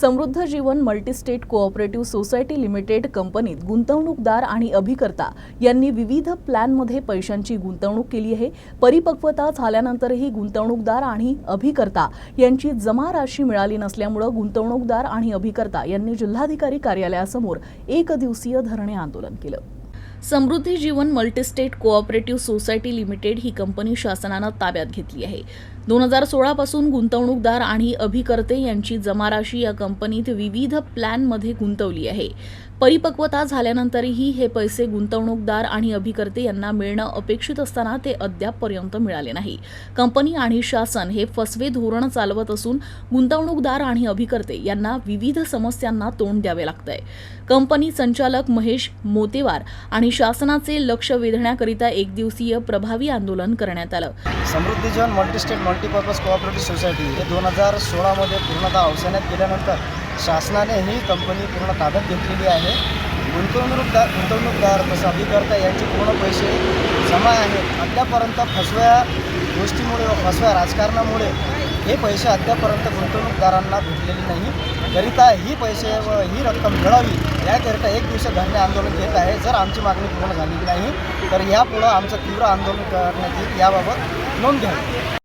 Samruddha Jeevan multistate cooperative society limited कंपनीत गुंतवणूकदार आणि अभिकर्ता यांनी विविध प्लॅनमध्ये पैशांची गुंतवणूक केली आहे. परिपक्वता झाल्यानंतरही गुंतवणूकदार आणि अभिकर्ता यांची जमा राशी मिळाली नसल्यामुळं गुंतवणूकदार आणि अभिकर्ता यांनी जिल्हाधिकारी कार्यालयासमोर एक दिवसीय धरणे आंदोलन केलं. Samruddhi Jeevan multistate cooperative society limited ही कंपनी शासनानं ताब्यात घेतली आहे. दोन हजार सोळापासून गुंतवणूकदार आणि अभिकर्ते यांची जमाराशी या कंपनीत विविध प्लॅनमध्ये गुंतवली आहे. परिपक्वता झाल्यानंतरही हे पैसे गुंतवणूकदार आणि अभिकर्ते यांना मिळणं अपेक्षित असताना ते अद्यापपर्यंत मिळाले नाही. कंपनी आणि शासन हे फसवे धोरण चालवत असून गुंतवणूकदार आणि अभिकर्ते यांना विविध समस्यांना तोंड द्यावे लागतंय. कंपनी संचालक महेश मोतेवार आणि शासनाचे लक्ष वेधण्याकरिता एक दिवसीय प्रभावी आंदोलन करण्यात आलं. समृद्धी मल्टीपर्पज कोऑपरेटिव्ह सोसायटी हे दोन हजार सोळामध्ये पूर्णतः अवसान्यात गेल्यानंतर शासनाने ही कंपनी पूर्ण ताब्यात घेतलेली आहे. गुंतवणूकदार गुंतवणूकदार तसं अभिकर्ता यांचे पूर्ण पैसे जमा आहेत. अद्यापर्यंत फसव्या गोष्टीमुळे व फसव्या राजकारणामुळे हे पैसे अद्यापर्यंत गुंतवणूकदारांना भेटलेले नाही. करिता ही पैसे व ही रक्कम मिळावी याकरिता एक दिवस धरणे आंदोलन घेत आहे. जर आमची मागणी पूर्ण झालेली नाही तर यापुढं आमचं तीव्र आंदोलन करण्यात येईल याबाबत नोंद घ्यावी